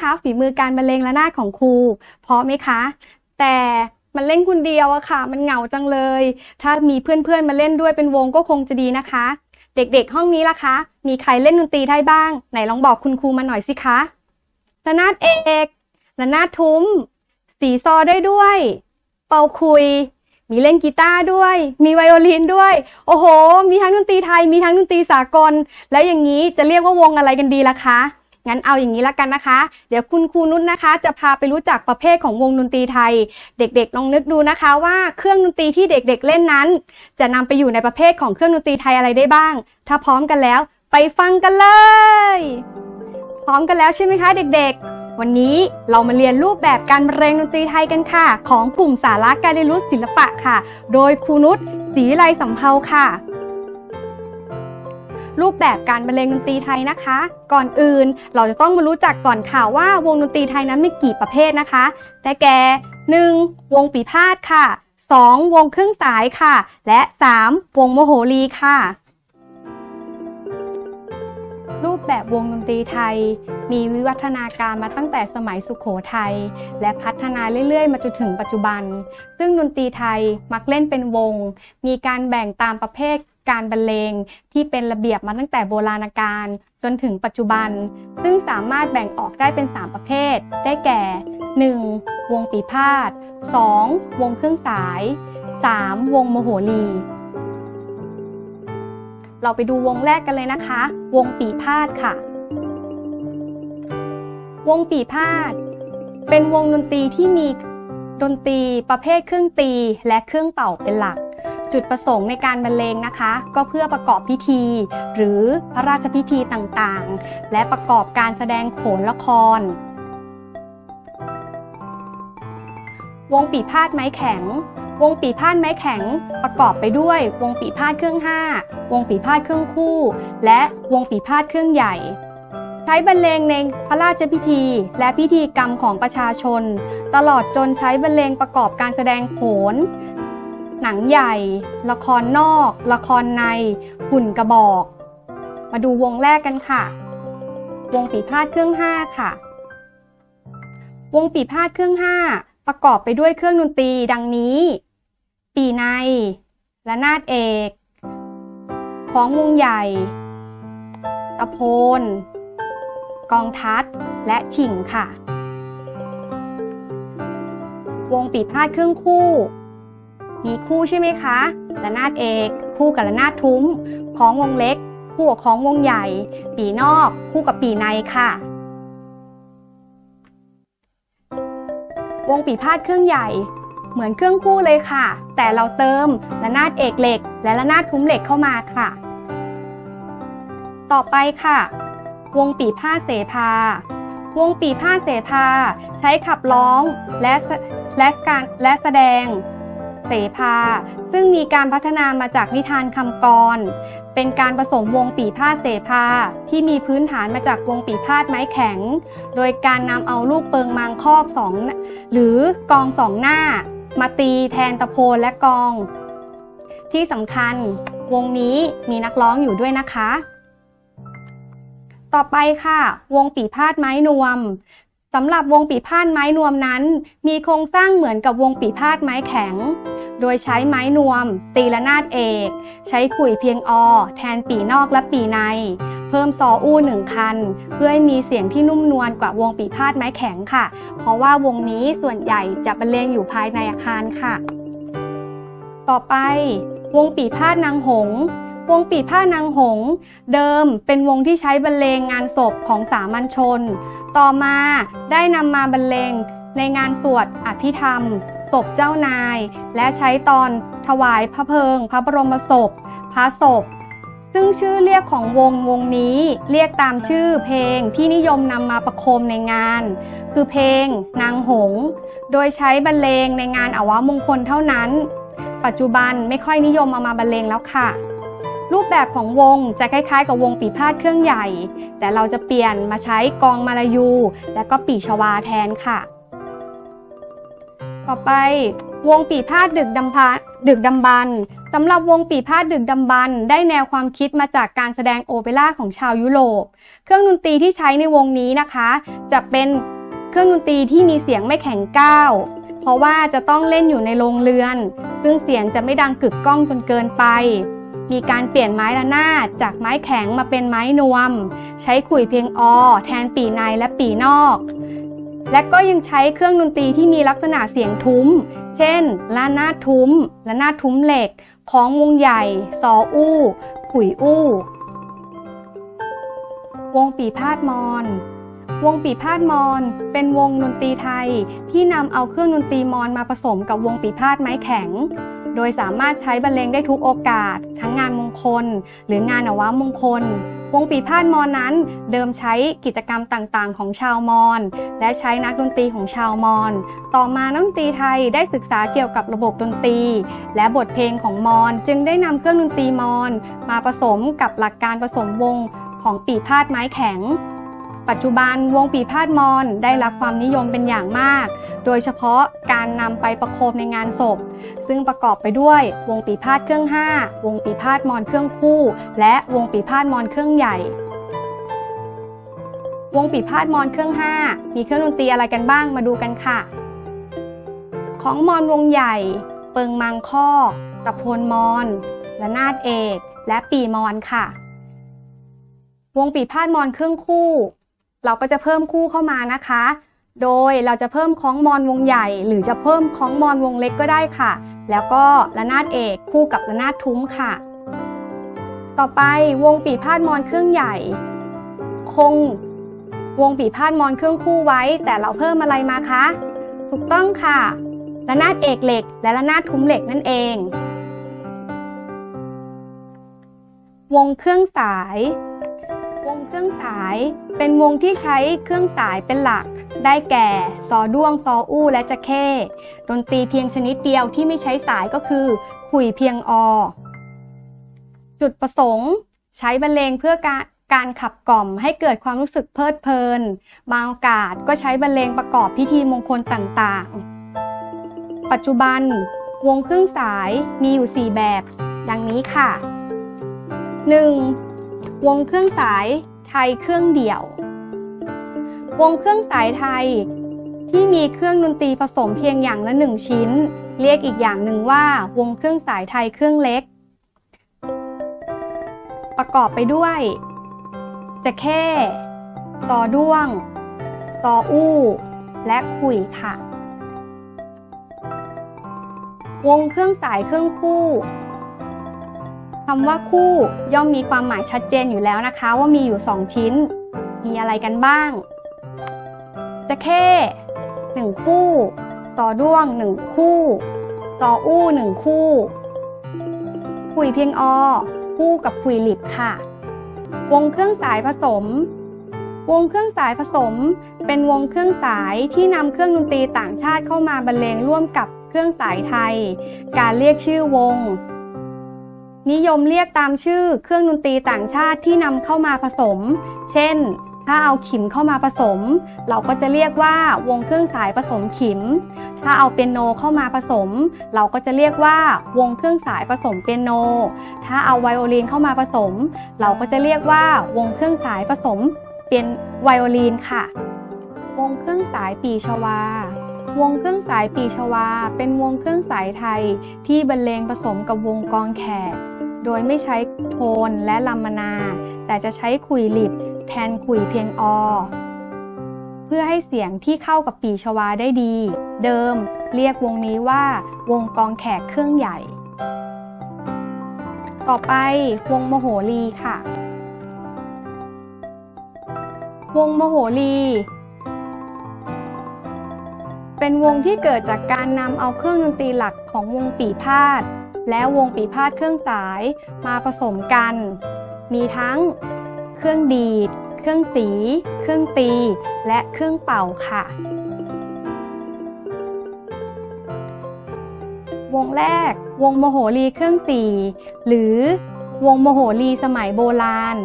จบไปแล้วเป็นยังไงบ้างคะฝีมือการบรรเลงระนาดของครู เพราะไหมคะ แต่มันเล่นคนเดียวอะค่ะ มันเหงาจังเลย ถ้ามีเพื่อนๆมาเล่นด้วยเป็นวงก็คงจะดีนะคะ เด็กๆห้องนี้ล่ะคะ มีใครเล่นดนตรีได้บ้าง ไหนลองบอกคุณครูมาหน่อยสิคะระนาดเอกระนาดทุ้ม สีซอได้ด้วย เป่าคุย มีเล่นกีตาร์ด้วย มีไวโอลินด้วย โอ้โห มีทั้งดนตรีไทย มีทั้งดนตรีสากล แล้วอย่างนี้จะเรียกว่าวงอะไรกันดีล่ะคะ งั้นเอาอย่างนี้ละกันนะคะ เดี๋ยวคุณครูนุชนะคะ จะพาไปรู้จักประเภทของวงดนตรีไทย เด็กๆลองนึกดูนะคะว่าเครื่องดนตรีที่เด็กๆเล่นนั้น จะนำไปอยู่ในประเภทของเครื่องดนตรีไทยอะไรได้บ้าง ถ้าพร้อมกันแล้ว ไปฟังกันเลย พร้อมกันแล้วใช่ไหมคะ เด็กๆวันนี้เรามาเรียนรูปแบบการบรรเลงดนตรีไทยกันค่ะ ของกลุ่มสาระการเรียนรู้ศิลปะค่ะ โดยครูนุชศรีไลสำเภาค่ะ รูปแบบการบรรเลงดนตรีไทยนะคะ ก่อนอื่นเราจะต้องมารู้จักก่อนค่ะว่าวงดนตรีไทยนั้นมีกี่ประเภทนะคะได้แก่ 1. วงปีพาดค่ะ 2. วงเครื่องสายค่ะ และ 3. วงโมโหรีค่ะ รูปแบบวงด ตรีไทย มีวิวัฒนาการมาตั้งแต่สมัยสุขโขทัยและพัฒนาเรื่อยๆ มาจนถึงปัจจุบัน ซึ่งดนตรีไทยมักเล่นเป็นวง มีการแบ่งตามประเภทการบรรเลงที่เป็นระเบียบมาตั้งแต่โบราณกาลจนถึงปัจจุบัน ซึ่งสามารถแบ่งออกได้เป็น 3 ประเภท ได้แก่ 1. วงปีพาด 2. วงเครื่องสาย 3. วงโมโหรีเราไปดูวงแรกกันเลยนะคะ วงปีพาดค่ะ วงปีพาดเป็นวงดนตรีที่มีดนตรีประเภทเครื่องตีและเครื่องเป่าเป็นหลัก จุดประสงค์ในการบรรเลงนะคะ ก็เพื่อประกอบพิธี หรือพระราชพิธีต่างๆ และประกอบการแสดงโขนละคร วงปีพาดไม้แข็ง วงปีพาดไม้แข็ง ประกอบไปด้วย วงปีพาดเครื่องห้าวงปีพาดเครื่องคู่ และวงปีพาดเครื่องใหญ่ ช้บรรเลงในพระราชพิธี และพิธีกรรมของประชาชน ตลอดจนใช้บรรเลงประกอบการแสดงโขน หนังใหญ่ ละครนอก ละครใน หุ่นกระบอก มาดูวงแรกกันค่ะ วงปีพาดเครื่องห้าค่ะ วงปีพาดเครื่องห้าประกอบไปด้วยเครื่องดนตรีดังนี้ ปีใน และนาดเอก ของวงใหญ่ ตะโพน กองทัด และฉิงค่ะ วงปีพาดเครื่องคู่ มีคู่ใช่ไหมคะ ระนาดเอก คู่กับระนาดทุ้ม ของวงเล็ก คู่กับของวงใหญ่ ปีนอก คู่กับปีในค่ะ วงปีพาดเครื่องใหญ่ เหมือนเครื่องคู่เลยค่ะ แต่เราเติมระนาดเอกเหล็ก และระนาดทุ้มเหล็กเข้ามาค่ะ ต่อไปค่ะ วงปีพาเสภาวงปีพาเสภา ใช้ขับร้องและและการและแสดงเสภา ซึ่งมีการพัฒนามาจากนิทานคำกร เป็นการผสมวงปีพาดเสภา ที่มีพื้นฐานมาจากวงปีพาดไม้แข็ง โดยการนำเอาลูกเปิงมางคอกสองหรือกองสองหน้า มาตีแทนตะโพนและกอง ที่สำคัญวงนี้มีนักร้องอยู่ด้วยนะคะ ต่อไปค่ะ วงปีพาดไม้นวมสำหรับวงปีพาดไม้นวมนั้น มีโครงสร้างเหมือนกับวงปีพาดไม้แข็ง โดยใช้ไม้นวม ตีละนาดเอก ใช้ขุยเพียงอ แทนปีนอกและปีใน เพิ่มซออู้หนึ่งคัน เพื่อให้มีเสียงที่นุ่มนวลกว่าวงปีพาดไม้แข็งค่ะ เพราะว่าวงนี้ส่วนใหญ่จะบรรเลงอยู่ภายในอาคารค่ะ ต่อไป วงปีพาดนางหง วงปีพานางหง เดิมเป็นวงที่ใช้บรรเลงงานศพของสามัญชน ต่อมาได้นำมาบรรเลงในงานสวดอภิธรรมศพเจ้านาย และใช้ตอนถวายพระเพลิง พระบรมศพ พระศพ ซึ่งชื่อเรียกของวงวงนี้เรียกตามชื่อเพลงที่นิยมนำมาประโคมในงาน คือเพลงนางหง โดยใช้บรรเลงในงานอาวมงคลเท่านั้น ปัจจุบันไม่ค่อยนิยมเอามาบรรเลงแล้วค่ะ รูปแบบของวงจะคล้ายๆ กับวงปีพาดเครื่องใหญ่ แต่เราจะเปลี่ยนมาใช้กองมาลายู และก็ปีชวาแทนค่ะ ต่อไปวงปีพาดดึกดำพรรดึกดำบรรสำหรับวงปีพาดดึกดำบรรได้แนวความคิดมาจากการแสดงโอเปร่าของชาวยุโรป เครื่องดนตรีที่ใช้ในวงนี้นะคะ จะเป็นเครื่องดนตรีที่มีเสียงไม่แข็งก้าวเพราะว่าจะต้องเล่นอยู่ในโรงเรือน ซึ่งเสียงจะไม่ดังกึกก้องจนเกินไป มีการเปลี่ยนไม้ระนาดจากไม้แข็งมาเป็นไม้นวม ใช้ขุยเพียงอแทนปีในและปีนอก และก็ยังใช้เครื่องดนตรีที่มีลักษณะเสียงทุ้ม เช่นระนาดทุ้มระนาดทุ้มเหล็กของวงใหญ่ ซออู้ขุยอู้ วงปีพาดมอนวงปีพาดมอนเป็นวงดนตรีไทยที่นำเอาเครื่องดนตรีมอนมาผสมกับวงปีพาดไม้แข็ง โดยสามารถใช้บรรเลงได้ทุกโอกาส ทั้งงานมงคล หรืองานอวมงคล วงปีพาดมอนนั้น เดิมใช้กิจกรรมต่างๆ ของชาวมอญและใช้นักดนตรีของชาวมอญต่อมานักดนตรีไทยได้ศึกษาเกี่ยวกับระบบดนตรี และบทเพลงของมอญจึงได้นำเครื่องดนตรีมอญมาผสมกับหลักการผสมวงของปีพาดไม้แข็ง ปัจจุบันวงปีพาดมอญได้รับความนิยมเป็นอย่างมาก โดยเฉพาะการนำไปประโคมในงานศพ ซึ่งประกอบไปด้วย วงปีพาดเครื่อง 5 วงปีพาดมอนเครื่องคู่ และวงปีพาดมอนเครื่องใหญ่ วงปีพาดมอนเครื่อง 5 มีเครื่องดนตรีอะไรกันบ้างมาดูกันค่ะ ของมอนวงใหญ่ เปิงมังคอกตะโพนมอนและนาดเอก และปีมอนค่ะ วงปีพาดมอนเครื่องคู่ เราก็จะเพิ่มคู่เข้ามานะคะ โดยเราจะเพิ่มคล้องมอนวงใหญ่ หรือจะเพิ่มคล้องมอนวงเล็กก็ได้ค่ะ แล้วก็ระนาดเอกคู่กับระนาดทุ้มค่ะ ต่อไปวงปีพาดมอนเครื่องใหญ่ คงวงปีพาดมอนเครื่องคู่ไว้ แต่เราเพิ่มอะไรมาคะ ถูกต้องค่ะ ระนาดเอกเหล็ก และระนาดทุ้มเหล็กนั่นเอง วงเครื่องสายว เครื่องสาย เป็นวงที่ใช้เครื่องสายเป็นหลัก ได้แก่ ซอด้วง ซออู้ และจะเข้ดนตรีเพียงชนิดเดียวที่ไม่ใช้สายก็คือขุยเพียงอ จุดประสงค์ ใช้บรรเลงเพื่อการการขับกล่อมให้เกิดความรู้สึกเพลิดเพลิน บางโอกาสก็ใช้บรรเลงประกอบพิธีมงคลต่างๆ ปัจจุบัน วงเครื่องสายมีอยู่ 4 แบบ ดังนี้ค่ะ 1. วงเครื่องสาย ไทยเครื่องเดี่ยว วงเครื่องสายไทย ที่มีเครื่องดนตรีผสมเพียงอย่างละหนึ่งชิ้น เรียกอีกอย่างหนึ่งว่า วงเครื่องสายไทยเครื่องเล็ก ประกอบไปด้วยจะแค่ต่อด้วง ต่ออู้ และขุยค่ะ วงเครื่องสายเครื่องคู่ คำว่าคู่ย่อมมีความหมายชัดเจนอยู่แล้วนะคะ ว่ามีอยู่ 2 ชิ้น มีอะไรกันบ้างจะแค่หนึ่งคู่ต่อด้วงหนึ่งคู่ ต่ออู้หนึ่งคู่คุยเพียงอคู่กับคุยหลิบค่ะ วงเครื่องสายผสม วงเครื่องสายผสม เป็นวงเครื่องสายที่นำเครื่องดนตรีต่างชาติเข้ามาบรรเลงร่วมกับเครื่องสายไทย การเรียกชื่อวง นิยมเรียกตามชื่อเครื่องดนตรีต่างชาติที่นำเข้ามาผสม เช่น ถ้าเอาขิมเข้ามาผสม เราก็จะเรียกว่าวงเครื่องสายผสมขิม ถ้าเอาเปียโนเข้ามาผสม เราก็จะเรียกว่าวงเครื่องสายผสมเปียโน ถ้าเอาไวโอลินเข้ามาผสม เราก็จะเรียกว่าวงเครื่องสายผสมเป็นไวโอลินค่ะ วงเครื่องสายปีชวา วงเครื่องสายปีชวา เป็นวงเครื่องสายไทยที่บรรเลงผสมกับวงกองแขก โดยไม่ใช้โทนและลัมนา แต่จะใช้ขุยหลิบแทนขุยเพียงอ เพื่อให้เสียงที่เข้ากับปีชวาได้ดี เดิมเรียกวงนี้ว่า วงกองแขกเครื่องใหญ่ ต่อไปวงโมโหรีค่ะ วงโมโหรี เป็นวงที่เกิดจากการนำเอาเครื่องดนตรีหลักของวงปีพาดและวงปีพาดเครื่องสายมาผสมกัน มีทั้ง เครื่องดีด เครื่องสี เครื่องตี และเครื่องเป่าค่ะ วงแรก วงโมโหรีเครื่องสีหรือวงโมโหรีสมัยโบราณ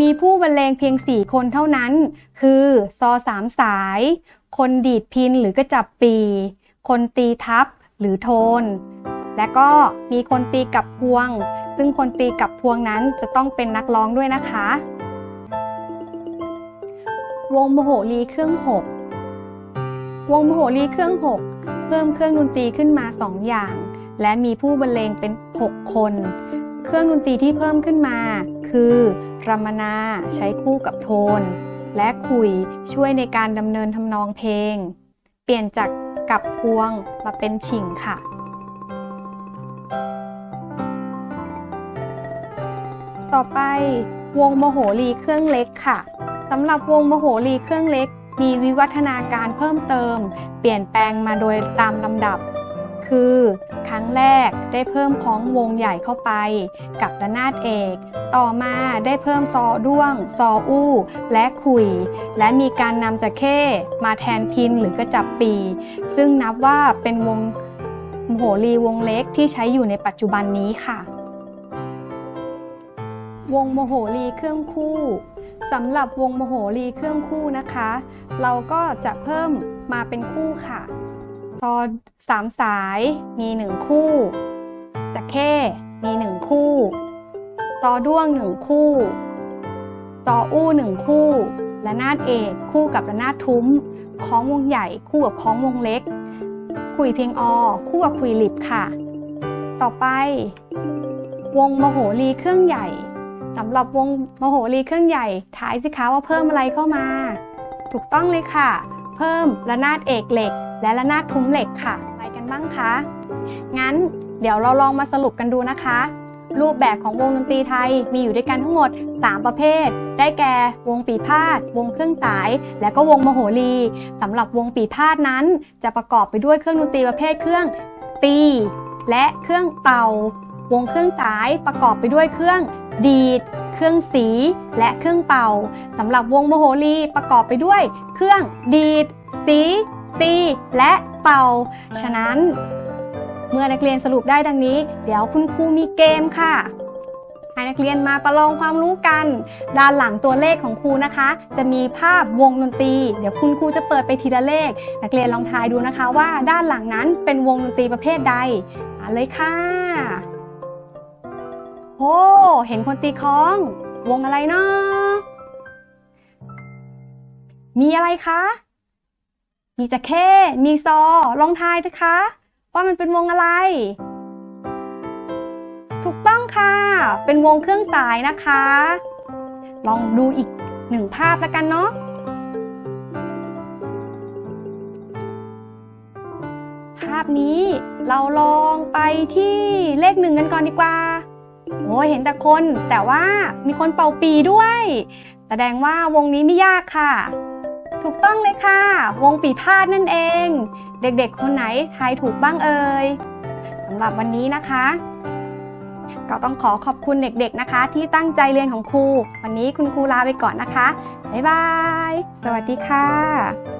มีผู้บรรเลงเพียง4คนเท่านั้น คือ ซอสามสาย คนดีดพินหรือกระจับปี คนตีทับหรือโทน และก็มีคนตีกับพวง ซึ่งคนตีกับพวงนั้นจะต้องเป็นนักร้องด้วยนะคะ วงโมโหรีเครื่องหกวงโมโหรีเครื่องหกเพิ่มเครื่องดนตรีขึ้นมาสองอย่าง และมีผู้บรรเลงเป็น 6 คน เครื่องดนตรีที่เพิ่มขึ้นมา คือ รมนาใช้คู่กับโทน และขุยช่วยในการดำเนินทำนองเพลง เปลี่ยนจากกับพวงมาเป็นฉิงค่ะ ต่อไปวงโมโหรีเครื่องเล็กค่ะสำหรับวงโมโหรีเครื่องเล็ก มีวิวัฒนาการเพิ่มเติม เปลี่ยนแปลงมาโดยตามลำดับ คือ ครั้งแรกได้เพิ่มของวงใหญ่เข้าไปกับระนาดเอก ต่อมาได้เพิ่มซอด้วง ซออู้ และขุย และมีการนำจะเข้มาแทนพินหรือกระจับปี ซึ่งนับว่าเป็นวงโมโหรีวงเล็กที่ใช้อยู่ในปัจจุบันนี้ค่ะ วงโมโหรีเครื่องคู่สำหรับวงโมโหรีเครื่องคู่นะคะ เราก็จะเพิ่มมาเป็นคู่ค่ะ ซอสามสายมีหนึ่งคู่จะเข้มีหนึ่งคู่ซอด้วงหนึ่งคู่ซออู้หนึ่งคู่และนาดเอกคู่กับระนาดทุ้มคล้องวงใหญ่คู่กับคล้องวงเล็ก คุยเพียงอคู่กับคุยหลิบค่ะ ต่อไป วงมโหรีเครื่องใหญ่สำหรับวงมโหรีเครื่องใหญ่ทายสิคะว่าเพิ่มอะไรเข้ามา ถูกต้องเลยค่ะ เพิ่มระนาดเอกเหล็ก และระนาดทุ้มเหล็กค่ะไรกันบ้างคะ งั้นเดี๋ยวเราลองมาสรุปกันดูนะคะ รูปแบบของวงดนตรีไทยมีอยู่ด้วยกันทั้งหมด 3 ประเภท ได้แก่ วงปีพาดวงเครื่องสาย และก็วงมโหรีสำหรับวงปีพาดนั้น จะประกอบไปด้วยเครื่องดนตรีประเภทเครื่องตี และเครื่องเป่า วงเครื่องสายประกอบไปด้วยเครื่องดีด เครื่องสี และเครื่องเป่าสำหรับวงโมโหรีประกอบไปด้วย เครื่องดีด สี ตีและเป่า ฉะนั้น เมื่อนักเรียนสรุปได้ดังนี้ เดี๋ยวคุณครูมีเกมค่ะ ให้นักเรียนมาประลองความรู้กัน ด้านหลังตัวเลขของครูนะคะ จะมีภาพวงดนตรี เดี๋ยวคุณครูจะเปิดไปทีละเลข นักเรียนลองทายดูนะคะว่าด้านหลังนั้นเป็นวงดนตรีประเภทใดอ่านเลยค่ะโอ้เห็นคนตีคล้อง วงอะไรเนาะมีอะไรคะ มีจะเข้ มีซอ ลองทายนะคะ ว่ามันเป็นวงอะไร ถูกต้องค่ะ เป็นวงเครื่องสายนะคะ ลองดูอีกหนึ่งภาพแล้วกันเนาะ ภาพนี้เราลองไปที่เลขหนึ่งกันก่อนดีกว่า โอ้ยเห็นแต่คน แต่ว่ามีคนเป่าปีด้วย แสดงว่าวงนี้ไม่ยากค่ะ ถูกต้องเลยค่ะ วงปีพาดนั่นเอง เด็กๆ คนไหนทายถูกบ้างเอ่ยสำหรับวันนี้นะคะ ก็ต้องขอขอบคุณเด็กๆนะคะ ที่ตั้งใจเรียนของครู วันนี้คุณครูลาไปก่อนนะคะ บ๊ายบาย สวัสดีค่ะ